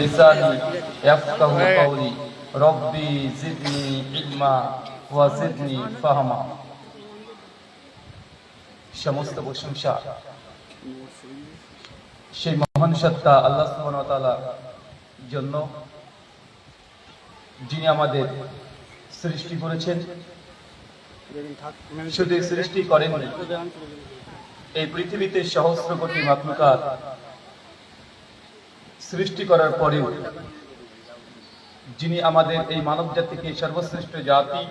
لساني يفقه قولي ربي زدني علما وزدني فهما সমস্ত প্রশংসা সেই মহান সত্তা আল্লাহ সুবহানাহু ওয়া তাআলার জন্য যিনি আমাদের সৃষ্টি করেছেন শুধু সৃষ্টি করেননি এই পৃথিবীতে সহস্র কোটি মাতৃকার সৃষ্টি করার পরেও যিনি আমাদের এই মানব জাতিকে সর্বশ্রেষ্ঠ জাতি,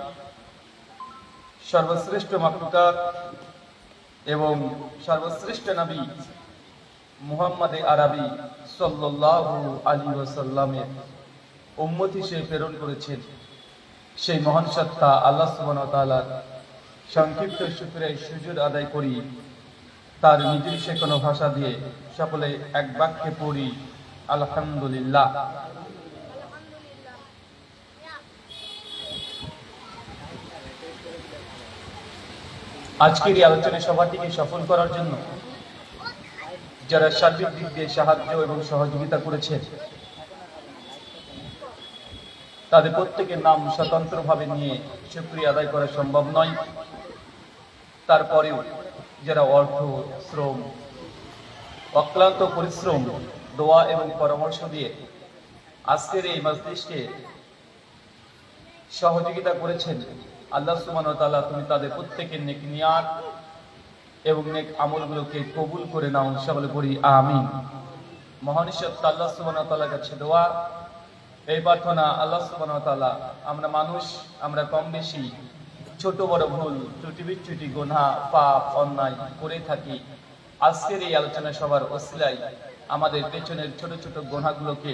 সর্বশ্রেষ্ঠ মাতৃকার এবং সর্বশ্রেষ্ঠ নবী মুহাম্মদে আরবি সাল্লাল্লাহু আলাইহি ওয়াসাল্লামের উম্মত হিসেবে প্রেরণ করেছেন। সেই মহান সত্তা আল্লাহ তাআলার সংক্ষিপ্ত শুকরিয়া সুযোগ আদায় করি, তার নিজের সে কোনো ভাষা দিয়ে সকলে এক বাক্যে পড়ি আলহামদুলিল্লাহ। আজকের এই আলোচনা সভাটিকে সফল করার জন্য যারা সার্বিক দিক দিয়ে সাহায্য এবং সহযোগিতা করেছেন তাদের প্রত্যেকের নাম স্বতন্ত্রভাবে নিয়ে সুক্রিয়া আদায় করা সম্ভব নয়। তারপরেও যারা অর্থ, শ্রম, অক্লান্ত পরিশ্রম দোয়া এবং পরামর্শ দিয়ে আজকের এই মজলিসকে সহযোগিতা করেছেন আল্লাহ সুমান তাআলা। তুমি তাদের প্রত্যেকের নেক নিয়াত এবং নেক আমলগুলোকে কবুল করে নাও সকলে করি আমিন। মহানিশ্বর আল্লাহ সুমান তাআলার কাছে দোয়া। এই প্রার্থনা আল্লাহ ওয়া তাআলা, আমরা মানুষ, আমরা কম বেশি ছোট বড় ভুল, ত্রুটি বিচ্যুতি, গুনাহ, পাপ, অন্যায় করে থাকি। আজকের এই আলোচনা সবার ওসিলাই আমাদের পেছনের ছোট ছোট গুনাহগুলোকে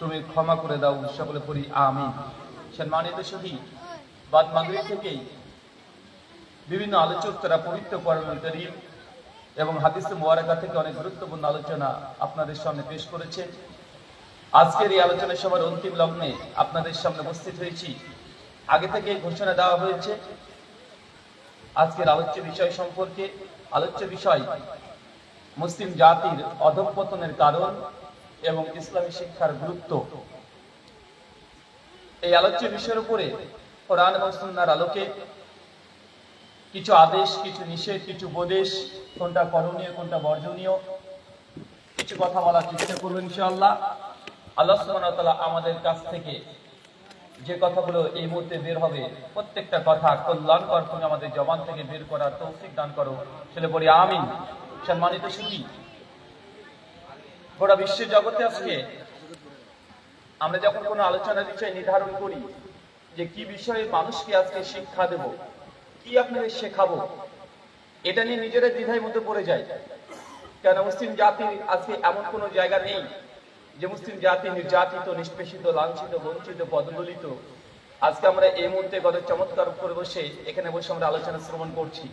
তুমি ক্ষমা করে দাও, সকলে পড়ি, আমিন। সম্মানিত সহি বাদ মাগরিব থেকেই বিভিন্ন আলোচক তারা পবিত্র কোরআনুল করিম এবং হাদিস মুবারাকা থেকে অনেক গুরুত্বপূর্ণ আলোচনা আপনাদের সামনে পেশ করেছে। আজকের এই আলোচনা সভার অন্তিম লগ্নে আপনাদের সামনে উপস্থিত হয়েছি। আগে থেকে ঘোষণা দেওয়া হয়েছে, আজকের আলোচ্য বিষয় সম্পর্কে। আলোচ্য বিষয় মুসলিম জাতির অধঃপতনের কারণ এবং ইসলামী শিক্ষার গুরুত্ব। এই আলোচ্য বিষয়ের উপরে কোরআন এবং সুন্নাহর আলোকে কিছু আদেশ, কিছু নিষেধ, কিছু উপদেশ, কোনটা করণীয়, কোনটা বর্জনীয়, কিছু কথা বলার চেষ্টা করবেন ইনশাআল্লাহ। আল্লাহ ওয়া আমাদের কাছ থেকে যে কথাগুলো এই মুহূর্তে বের হবে, প্রত্যেকটা কথা কল্যাণকর তুমি আমাদের জবান থেকে বের করার তৌফিক দান করো। সেটা বলি আমিন। সম্মানিত সুখী গোটা বিশ্ব জগতে আজকে আমরা যখন কোনো আলোচনা বিষয় নির্ধারণ করি, যে কি বিষয়ে মানুষকে আজকে শিক্ষা দেব, কি আপনাদের শেখাবো, এটা নিয়ে নিজেরা দ্বিধায় মধ্যে পড়ে যায় কেন মুসলিম জাতির আজকে এমন কোনো জায়গা নেই, যে মুসলিম জাতি নির্যাতিত, নিষ্পেষিত, লাঞ্ছিত, বঞ্চিত পদদলিত আজকে আমরা এই মুহূর্তে গত চমৎকার করে বসে এখানে বসে আমরা আলোচনা শ্রবণ করছি।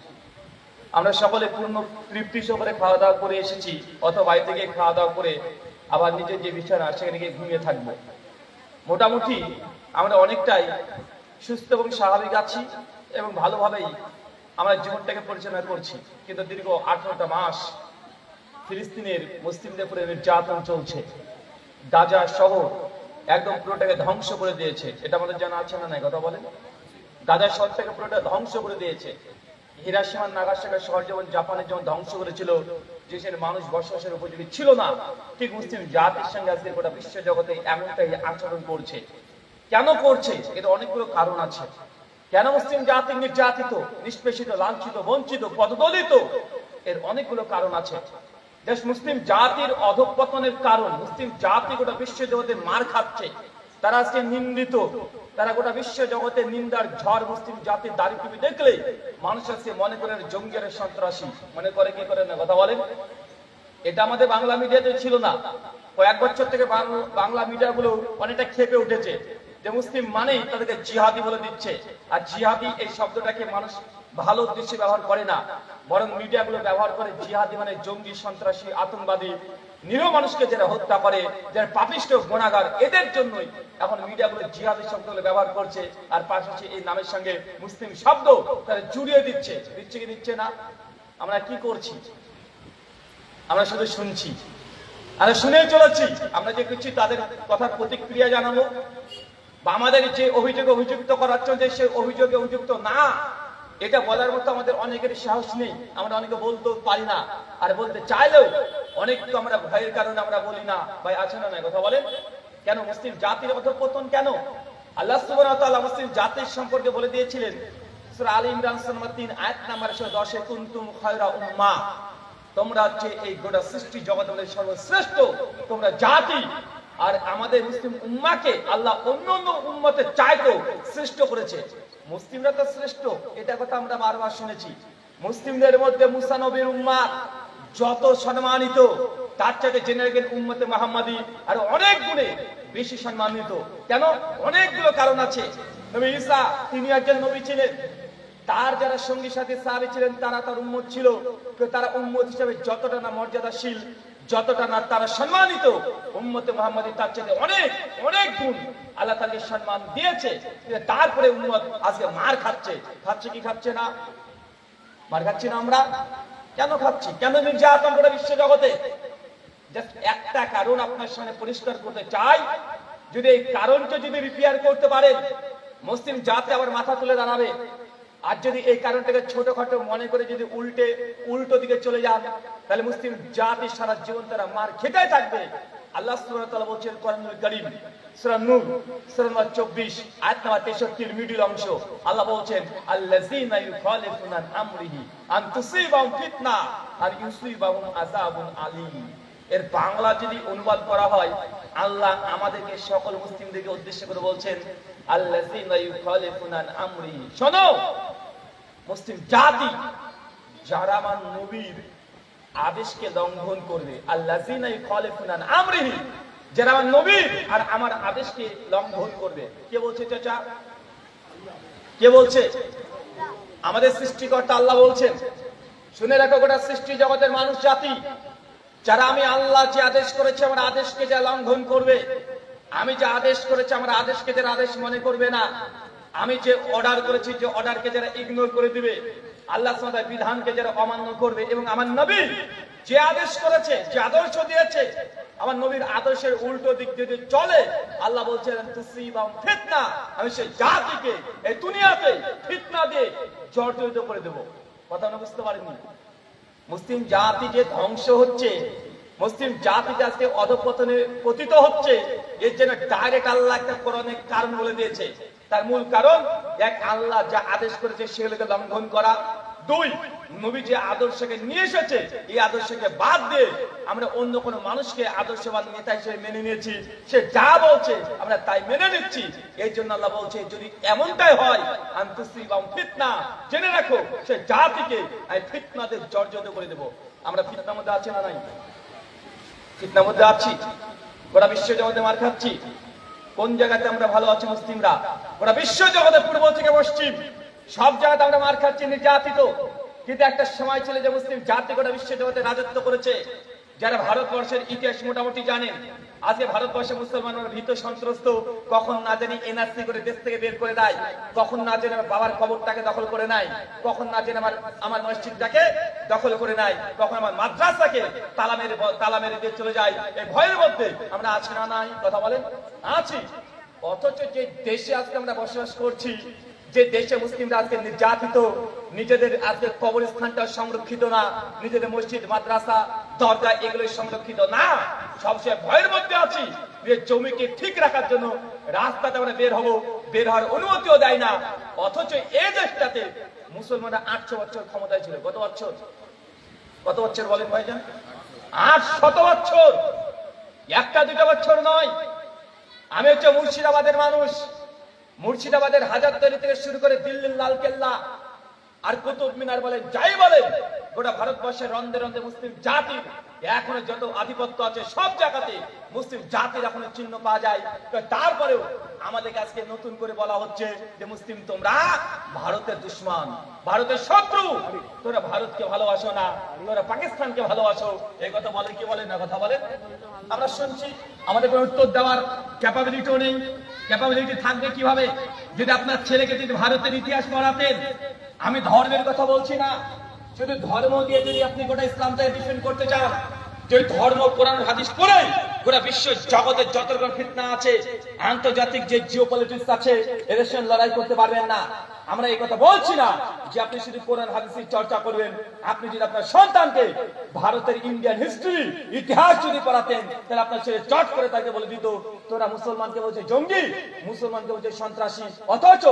আমরা সকলে পূর্ণ তৃপ্তি সহকারে খাওয়া দাওয়া করে এসেছি, অথবা বাড়ি থেকে খাওয়া দাওয়া করে আবার নিজের যে বিছানা, সেখানে গিয়ে ঘুমিয়ে থাকব। মোটামুটি আমরা অনেকটাই সুস্থ এবং স্বাভাবিক আছি এবং ভালোভাবেই আমরা জীবনটাকে পরিচালনা করছি। কিন্তু দীর্ঘ আঠারোটা মাস ফিলিস্তিনের মুসলিমদের উপরে নির্যাতন চলছে। গাজা শহর একদম পুরোটাকে ধ্বংস করে দিয়েছে। এটা আমাদের জানা আছে না নাই? কথা বলেন। গাজা শহরটাকে পুরোটা ধ্বংস করে দিয়েছে। হিরাসীমা নাগাসাকা শহর যেমন জাপানের যেমন ধ্বংস করেছিল যে মানুষ বসবাসের উপযোগী ছিল না। ঠিক মুসলিম জাতির সঙ্গে আজকে গোটা বিশ্ব জগতে এমনটাই আচরণ করছে। কেন করছে? এর অনেকগুলো কারণ আছে। কেন মুসলিম জাতি নির্যাতিত, নিষ্পেষিত, লাঞ্ছিত, বঞ্চিত, পদদলিত? এর অনেকগুলো কারণ আছে। দেশ মুসলিম জাতির অধঃপতনের কারণ, মুসলিম জাতি গোটা বিশ্ব জগতে মার খাচ্ছে। তারা আজকে নিন্দিত তারা গোটা বিশ্ব জগতে নিন্দার ঝড় মুসলিম জাতির দাড়ি টুপি দেখলে মানুষ সে মনে করেন জঙ্গের সন্ত্রাসী। মনে করে কি করে না? কথা বলেন। এটা আমাদের বাংলা মিডিয়াতে ছিল না। কয়েক বছর থেকে বাংলা বাংলা মিডিয়াগুলো অনেকটা খেপে উঠেছে। যে মুসলিম মানেই তাদেরকে জিহাদি বলে দিচ্ছে। আর জিহাদি এই শব্দটাকে মানুষ ভালো উদ্দেশ্যে ব্যবহার করে না। বরং মিডিয়াগুলো ব্যবহার করে জিহাদি মানে জঙ্গি, সন্ত্রাসী, আতঙ্কবাদী, নিরীহ মানুষকে যারা হত্যা করে, যারা পাপিষ্ট, গুণাগার, এদের জন্যই এখন মিডিয়াগুলো জিহাদি শব্দগুলো ব্যবহার করছে। আর পাশাপাশি এই নামের সঙ্গে মুসলিম শব্দ তারা জুড়িয়ে দিচ্ছে। দিচ্ছে কি, দিচ্ছে না? আমরা কি করছি? আমরা শুধু শুনছি। আমরা শুনে চলেছি। আমরা যে কিছু তাদের কথার প্রতিক্রিয়া জানাব। বা আমাদের যে অভিযোগে অভিযুক্ত করার জন্য যে সে অভিযোগে অভিযুক্ত, না। এটা বলার মতো আমাদের অনেকের সাহস নেই। আমরা অনেকে বলতেও পারি না। আর বলতে চাইলেও অনেক তো আমরা ভয়ের কারণে আমরা বলি না, ভাই আছে না কথা বলেন। কেন, মুসলিম জাতির অধপতন কেন? আল্লাহ সুবহানাহু মুসলিম জাতির সম্পর্কে বলে দিয়েছিলেন, সূরা আলী ইমরান, সূরা 3 আয়াত নাম্বার 10 কুনতুম খায়রা উম্মাহ। তোমরা হচ্ছে এই গোটা সৃষ্টি জগৎ সর্বশ্রেষ্ঠ, তোমরা জাতি আর আমাদের মুসলিম উম্মাকে আল্লাহ অন্য অন্য উম্মতে চাইতো শ্রেষ্ঠ করেছে। মুসলিমরা তো শ্রেষ্ঠ, এটা কথা আমরা বারবার শুনেছি। মুসলিমদের মধ্যে মুসা নবীর উম্মা যত সম্মানিত, তার চাইতে জেনে রাখেন উম্মতে মাহমাদি আর অনেক গুণে বেশি সম্মানিত। কেন? অনেকগুলো কারণ আছে। নবী ঈসা, তিনি একজন নবী ছিলেন। তার যারা সঙ্গী সাথী সাহাবী ছিলেন, তারা তার উম্মত ছিল। তারা উম্মত হিসেবে যতটা না মর্যাদাশীল যতটা না তারা সম্মানিত, উম্মতে মোহাম্মদ তার চাইতে অনেক অনেক গুণ আল্লাহ তাকে সম্মান দিয়েছে। তারপরে উম্মত আজকে মার খাচ্ছে। খাচ্ছে কি খাচ্ছে না? মার খাচ্ছি না আমরা? কেন খাচ্ছি? কেন নির্যাতন করে বিশ্ব জগতে একটা কারণ আপনার সামনে পরিষ্কার করতে চাই। যদি এই কারণটা যদি রিপেয়ার করতে পারেন, মুসলিম জাতি আবার মাথা তুলে দাঁড়াবে। আর যদি এই কারণটাকে ছোটখাটো মনে করে যদি উল্টে, উল্টো দিকে চলে যান, তাহলে মুসলিম জাতি সারা জীবন তারা মার খেতেই থাকবে। আল্লাহ বলছেন কারীম, সূরা নূর, সূরা নম্বর 24 আয়াত নম্বর 63 এর অংশ। আল্লাহ বলছেন, আল্লাযীনা ইউখালিফুনা আমরিহি আন তুসিবাহুম ফিতনা আর ইউসিবাহুম আযাবুন আলীম। এর বাংলা যদি অনুবাদ করা হয়, আল্লাহ আমাদেরকে সকল মুসলিমদেরকে উদ্দেশ্য করে বলছেন শোনো যারা আমার নবীর আদেশকে লঙ্ঘন করবে আর আমার আদেশকে লঙ্ঘন করবে। কে বলছে কে বলছে? আমাদের সৃষ্টিকর্তা আল্লাহ বলছেন, শুনে রাখো গোটা সৃষ্টি জগতের মানুষ জাতি, যারা আমি আল্লাহ যে আদেশ করেছে, আমার আদেশকে যা লঙ্ঘন করবে আমি যে আদেশ করেছি, আমার আদেশকে যারা আদেশ মনে করবে না, আমি যে অর্ডার করেছি, যে অর্ডারকে যারা ইগনোর করে দিবে, আল্লাহ বিধানকে যারা অমান্য করবে এবং আমার নবী যে আদেশ করেছে, যে আদর্শ দিয়েছে, আমার নবীর আদর্শের উল্টো দিক যদি চলে, আল্লাহ তুসিবাম ফিতনা। আমি সেই জাতিকে, এই দুনিয়াতে ফিতনা দিয়ে জর্জরিত করে দেব। কথা বুঝতে পারেননি? মুসলিম জাতি যে ধ্বংস হচ্ছে মুসলিম জাতি যে আজকে অধপতনে পতিত হচ্ছে, এর জন্য ডাইরেক্ট আল্লাহ একটা কোরআনের কারণ বলে দিয়েছে। তার মূল কারণ এক আল্লাহ যা আদেশ করেছে সেগুলোকে লঙ্ঘন করা। দুই, নবী যে আদর্শকে নিয়ে এসেছে, এই আদর্শকে বাদ দিয়ে আমরা অন্য কোনো মানুষকে আদর্শবান নেতা হিসেবে মেনে নিয়েছি। সে যা বলছে, আমরা তাই মেনে নিচ্ছি। এই জন্য আল্লাহ বলছে, যদি এমনটাই হয় আন্তঃশ্রীবাম ফিতনা, জেনে রাখো, সে জাতিকে আমি ফিতনাদের জর্জরিত করে দেবো। আমরা ফিতনার মধ্যে আছি না নাই? ফিতনার মধ্যে আছি। গোটা বিশ্ব জগতে মার খাচ্ছি। কোন জায়গাতে আমরা ভালো আছি মুসলিমরা? গোটা বিশ্ব জগতে পূর্ব থেকে পশ্চিম। সব জায়গাতে আমরা মার খাচ্ছি নির্যাতিত। কিন্তু একটা সময় ছিল যে মুসলিম জাতি গোটা বিশ্ব জগতে রাজত্ব করেছে। যারা ভারতবর্ষের ইতিহাস মোটামুটি জানেন, আজকে ভারতবর্ষে মুসলমানরা ভীত সন্ত্রস্ত, কখন না জানি এনআরসি করে দেশ থেকে বের করে দেয়, কখন না জানি আমার বাবার কবরটাকে দখল করে নেয়, কখন না জানি আমার আমার মসজিদটাকে দখল করে নেয়, কখন আমার মাদ্রাসাকে তালা মেরে তালা মেরে দিয়ে চলে যায়, এই ভয়ের মধ্যে আমরা আছি না নাই? কথা বলেন? আছি। অথচ যে দেশে আজকে আমরা বসবাস করছি যে দেশে মুসলিমরা আজকে নির্যাতিত, নিজেদের আজকে কবরস্থানটা সংরক্ষিত না, নিজেদের মসজিদ, মাদ্রাসা, দরজা এগুলো সংরক্ষিত না। সবসময় ভয়ের মধ্যে আছি যে জমিকে ঠিক রাখার জন্য রাস্তাতে আমরা বের হব, বের হওয়ার অনুমতিও দেয় না। অথচ এই দেশটাতে মুসলমানরা আটশো বছর ক্ষমতায় ছিল। গত বছর? কত বছর বলেন ভাইজান? আট শত বছর। একটা দুটো বছর নয়। আমি হচ্ছে মুর্শিদাবাদের মানুষ। মুর্শিদাবাদের হাজারতলি থেকে শুরু করে দিল্লির লাল কেল্লা আর কুতুব মিনার বলে যাই বলে, গোটা ভারতবর্ষের রন্ধে রন্ধে মুসলিম জাতির এখনও যত আধিপত্য আছে সব জায়গাতে মুসলিম জাতির এখনও চিহ্ন পাওয়া যায়। তারপরেও আমাদেরকে আজকে নতুন করে বলা হচ্ছে যে, মুসলিম তোমরা ভারতের দুশ্মন, ভারতের শত্রু। তোরা ভারতকে ভালোবাসো না, তোরা পাকিস্তানকে ভালোবাসো। এই কথা বলে, কি বলে? না কথা বলে? আমরা শুনছি, আমাদের উত্তর দেওয়ার ক্যাপাবিলিটিও নেই। ক্যাপাবিলিটি থাকবে কীভাবে? যদি আপনার ছেলেকে যদি ভারতের ইতিহাস পড়াতেন, আমি ধর্মের কথা বলছি না। শুধু ধর্ম দিয়ে যদি আপনি গোটা ইসলামটা এডিশন করতে চান, যদি ধর্ম, কোরআন, হাদিস পড়ে গোটা বিশ্ব জগতের যত রকম ফিতনা আছে, আন্তর্জাতিক যে জিও পলিটিক্স আছে এদের সঙ্গে লড়াই করতে পারবেন না। আমরা এই কথা বলছি না যে আপনি শুধু কোরআন হাদিসের চর্চা করবেন। আপনি যদি আপনার সন্তানকে ভারতের ইন্ডিয়ান হিস্ট্রি ইতিহাস যদি পড়াতেন, তাহলে আপনার ছেলে চট করে তাকে বলে দিত, তোরা মুসলমানকে বলছে জঙ্গি, মুসলমানকে বলছে সন্ত্রাসী, অথচ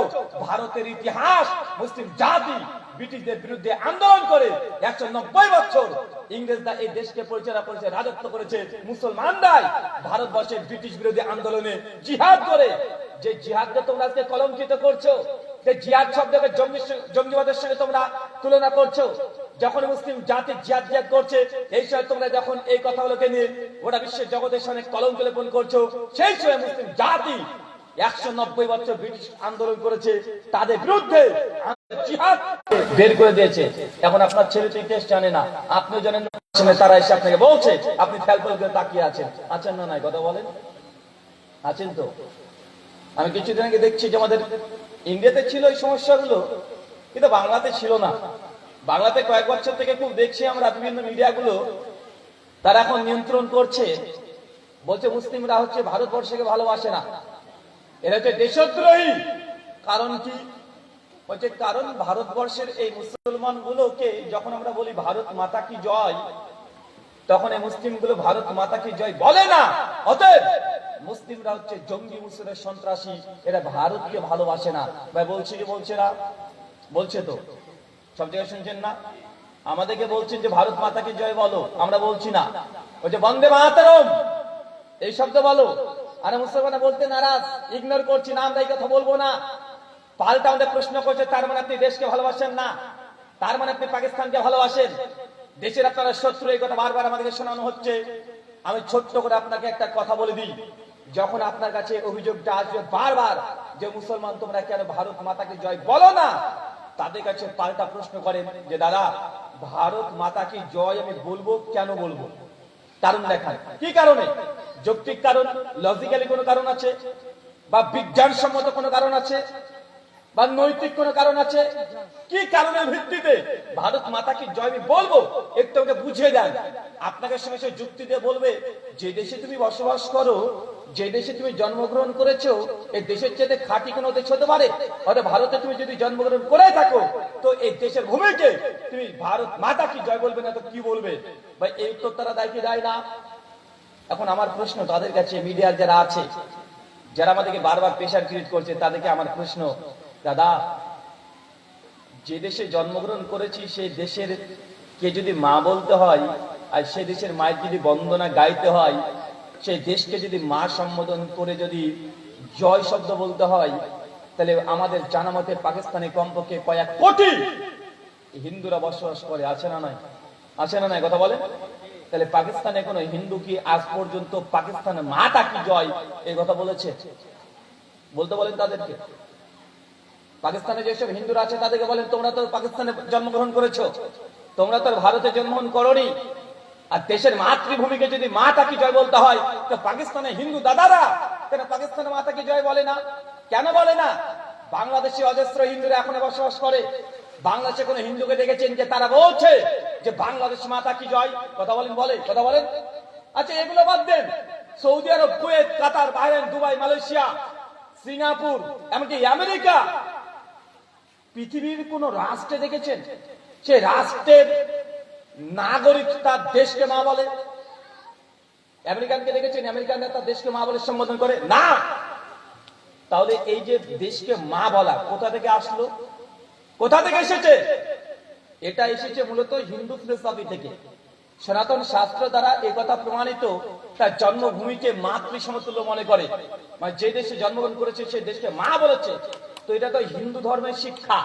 ভারতের ইতিহাস মুসলিম জাতি, ব্রিটিশদের বিরুদ্ধে আন্দোলন করে একশো নব্বই বছর ইংরেজরা এই দেশকে পরিচালনা করেছে রাজত্ব করেছে মুসলমানরাই। ভারতবর্ষের ব্রিটিশ বিরোধী আন্দোলনে জিহাদ করে যে জিহাদকে তোমরা আজকে কলঙ্কিত করছ যে জিহাদ শব্দকে জঙ্গিবাদের সঙ্গে তোমরা তুলনা করছ। যখন মুসলিম জাতি জিয়াদ জিয়াদ করছে এই সময় তোমরা যখন এই কথাগুলোকে নিয়ে গোটা বিশ্বের জগতের সঙ্গে কলঙ্ক লেপন করছ, সেই সময় মুসলিম জাতি একশো নব্বই বছর ব্রিটিশ আন্দোলন করেছে। তাদের বিরুদ্ধে বের করে দিয়েছে। এখন আপনার ছেলে তো ইতিহাস জানে না। আপনি জানেন তারা এসে আপনাকে বলছে, আপনি ফেল করে তাকিয়ে আছেন। আছেন না নাই, কথা বলেন। আছেন তো? আমি কিছুদিন আগে দেখছি যে আমাদের ইন্ডিয়াতে ছিল এই সমস্যাগুলো, কিন্তু বাংলাতে ছিল না। বাংলাতে কয়েক বছর থেকে খুব দেখছি আমরা বিভিন্ন মিডিয়াগুলো, তারা এখন নিয়ন্ত্রণ করছে। বলছে মুসলিমরা হচ্ছে ভারতবর্ষকে ভালোবাসে না। এরা হচ্ছে দেশদ্রোহী। কারণ কি? বলছে কারণ ভারতবর্ষের এই মুসলমান গুলোকে যখন আমরা বলি ভারত মাতা কি জয়, তখন এই মুসলিমগুলো ভারত মাতা কি জয় বলে না। অতএব মুসলিমরা হচ্ছে জঙ্গি, মুসলিমের সন্ত্রাসী, এরা ভারতকে ভালোবাসে না। ভাই, বলছে কি বলছে না? বলছে তো। সব জায়গায় শুনছেন না? আমাদেরকে বলছেন যে ভারত মাতাকে জয় বলো। আমরা বলছি না। বলছে বন্দে মাতারম! এই শব্দ বলো। আরে মুসলমানরা বলতে নারাজ, ইগনোর করছি না, আমরা এই কথা বলব না। পাল্টা আমাদের প্রশ্ন করছে, তার মানে আপনি দেশকে ভালোবাসেন না। তার মানে আপনি পাকিস্তানকে ভালোবাসেন। দেশের আপনারা শত্রু, এই কথা বারবার আমাদেরকে শোনানো হচ্ছে। আমি ছোট্ট করে আপনাকে একটা কথা বলে দিই। যখন আপনার কাছে অভিযোগটা আসবে বারবার যে, মুসলমান, তোমরা কেন ভারত মাতাকে জয় বলো না? তাদের কাছে পাল্টা প্রশ্ন করেন যে, দাদা, ভারত মাতাকে জয় আমি বলব, কেন বলব? কারণ দেখান। কি কারণে? যৌক্তিক কারণ? লজিক্যালি কোনো কারণ আছে? বা বিজ্ঞানসম্মত কোনো কারণ আছে? বা নৈতিক কোনো কারণ আছে? কি কারণের ভিত্তিতে? ভারত মাতা কি জয় আমি বলব? একটু আমাকে বুঝিয়ে দেন। আপনাকে সঙ্গে সঙ্গে যুক্তি দিয়ে বলবে, যে দেশে তুমি বসবাস করো, যে দেশে তুমি জন্মগ্রহণ করেছ এই দেশের চেয়ে খাঁটি কোনো দেশ হতে পারে? হয়তো ভারতে তুমি যদি জন্মগ্রহণ করে থাকো, তো এই দেশের ভূমিকে তুমি ভারত মাতা কি জয় বলবে না তো কি বলবে? ভাই, এই উত্তর তারা দেয় কি দেয় না? এখন আমার প্রশ্ন তাদের কাছে, মিডিয়ার যারা আছে, যারা আমাদেরকে বারবার প্রেশার ক্রিয়েট করছে, তাদেরকে আমার প্রশ্ন দাদা, যে দেশে জন্মগ্রহণ করেছি সেই দেশের কে যদি মা বলতে হয়, আর সে দেশের মায়ের যদি বন্দনা গাইতে হয় সেই দেশকে যদি মা সম্বোধন করে যদি জয় শব্দ বলতে হয়, তাহলে আমাদের জানা মতে পাকিস্তানে কমপক্ষে কয়েক কোটি হিন্দুরা বসবাস করে, আছে না নয় আছে না নয় কথা বলে তাহলে পাকিস্তানে কোনো হিন্দু কি আজ পর্যন্ত পাকিস্তানের মাটা কি জয়? এই কথা বলেছে। বলতে বলেন তাদেরকে। পাকিস্তানে যেসব হিন্দুরা আছে তাদেরকে বলেন, তোমরা তো পাকিস্তানে জন্মগ্রহণ করেছ। তোমরা তো ভারতে জন্মগ্রহণ করনি। আর দেশের মাতৃভূমিকে যদি মাতা কি জয় বলতে হয়, তো পাকিস্তানের হিন্দু দাদারা, কেন পাকিস্তানের মাতা কি জয় বলে না? কেন বলে না? বাংলাদেশে অজস্র হিন্দুরা এখনও বসবাস করে। বাংলাদেশে কোন হিন্দুকে দেখেছেন যে তারা বলছে যে বাংলাদেশ মাতা কি জয়? কথা বলেন বলে কথা বলেন। আচ্ছা এগুলো বাদ দেন। Saudi Arabia, Kuwait, Qatar Bahrain Dubai, Malaysia, Singapore, এমনকি আমেরিকা পৃথিবীর কোন রাষ্ট্রে দেখেছেন? সে রাষ্ট্রের নাগরিক তার দেশকে মা বলে। আমেরিকানকে দেখেছেন? আমেরিকান নেতা দেশকে মা বলে সম্বোধন করে। না! তাহলে এই যে দেশকে মা বলা, কোথা থেকে আসলো? কোথা থেকে এসেছে? এটা এসেছে মূলত হিন্দু ফিলোসফি থেকে। সনাতন শাস্ত্র দ্বারা এই কথা প্রমাণিত, তার জন্মভূমিকে মাতৃ সমতুল্য মনে করে। মানে যে দেশে জন্মগ্রহণ করেছে, সেই দেশকে মা বলেছে। তো এটা তো হিন্দু ধর্মের শিক্ষা।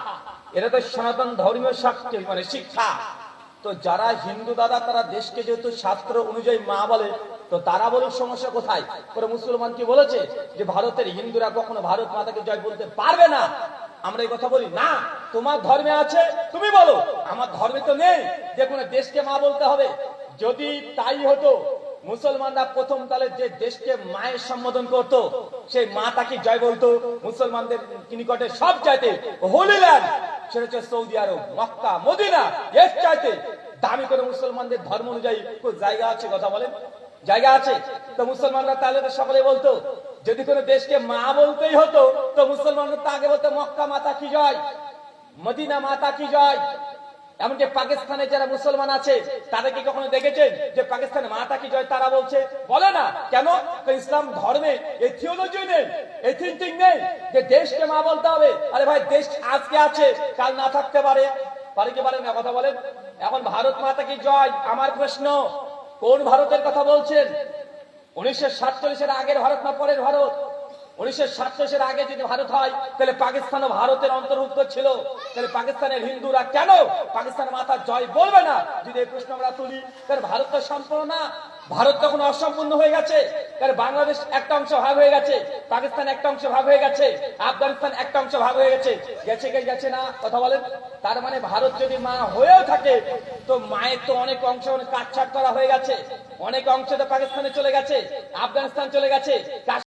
এটা তো সনাতন ধর্মীয় শাস্ত্র মানে শিক্ষা। তো যারা হিন্দু দাদা, তারা দেশকে যেহেতু শাস্ত্র অনুযায়ী মা বলে, তো তারা বলুক সমস্যা কোথায়? করে মুসলমান কি বলেছে যে, ভারতের হিন্দুরা কখনো ভারত মাতাকে জয় বলতে পারবে না? আমরা এই কথা বলি, না, তোমার ধর্মে আছে, তুমি বলো। আমার ধর্মে তো নেই, যে কোনো দেশকে মা বলতে হবে। যদি তাই হতো, মুসলমানরা প্রথম তালে যে দেশকে মায়ের সম্বোধন করত, সেই মা তাকে জয় বলতো। মুসলমানদের নিকটে সব চাইতে হোলি ল্যান্ড সেটা হচ্ছে সৌদি আরব, মক্কা, মদিনা, এর চাইতে দামি করে মুসলমানদের ধর্ম অনুযায়ী জায়গা আছে, কথা বলেন? জায়গা আছে? তো মুসলমানরা তাহলে তো সকলে বলতো যদি কোনো দেশকে মা বলতেই হতো, তো মুসলমানরা তো আগে বলতো, মক্কা মাতা কি জয়? মদিনা মাতা কি জয়? এমনকি পাকিস্তানে যারা মুসলমান আছে, তারা কি কখনো দেখেছেন যে পাকিস্তানে মাতা কি জয় তারা বলছে? বলে না। কেন? ইসলাম ধর্মে এই নেই, এই থিঙ্কিং নেই যে দেশকে মা বলতে হবে। আরে ভাই, দেশ আজকে আছে, কাল না থাকতে পারে। পারে কি পারে না, কথা বলেন। এখন ভারত মাতা কি জয়? আমার প্রশ্ন, কোন ভারতের কথা বলছেন? উনিশশো সাতচল্লিশের আগের ভারত না পরের ভারত? উনিশশো সাতচল্লিশের আগে যদি ভারত হয়, তাহলে পাকিস্তানও ভারতের অন্তর্ভুক্ত ছিল। তাহলে পাকিস্তানের হিন্দুরা কেন? পাকিস্তান মাথা জয় বলবে না? যদি এই প্রশ্ন আমরা তুলি, তাহলে ভারত তো সম্পূর্ণ না। ভারত তখন অসম্পূর্ণ হয়ে গেছে। কারণ বাংলাদেশ একটা অংশ ভাগ হয়ে গেছে, পাকিস্তান একটা অংশ ভাগ হয়ে গেছে, আফগানিস্তান একটা অংশ ভাগ হয়ে গেছে। গেছে কে গেছে না, কথা বলেন? তার মানে ভারত যদি মা হয়েও থাকে, তো মায়ের তো অনেক অংশ অনেক কাটছাট করা হয়ে গেছে। অনেক অংশ তো পাকিস্তানে চলে গেছে, আফগানিস্তান চলে গেছে।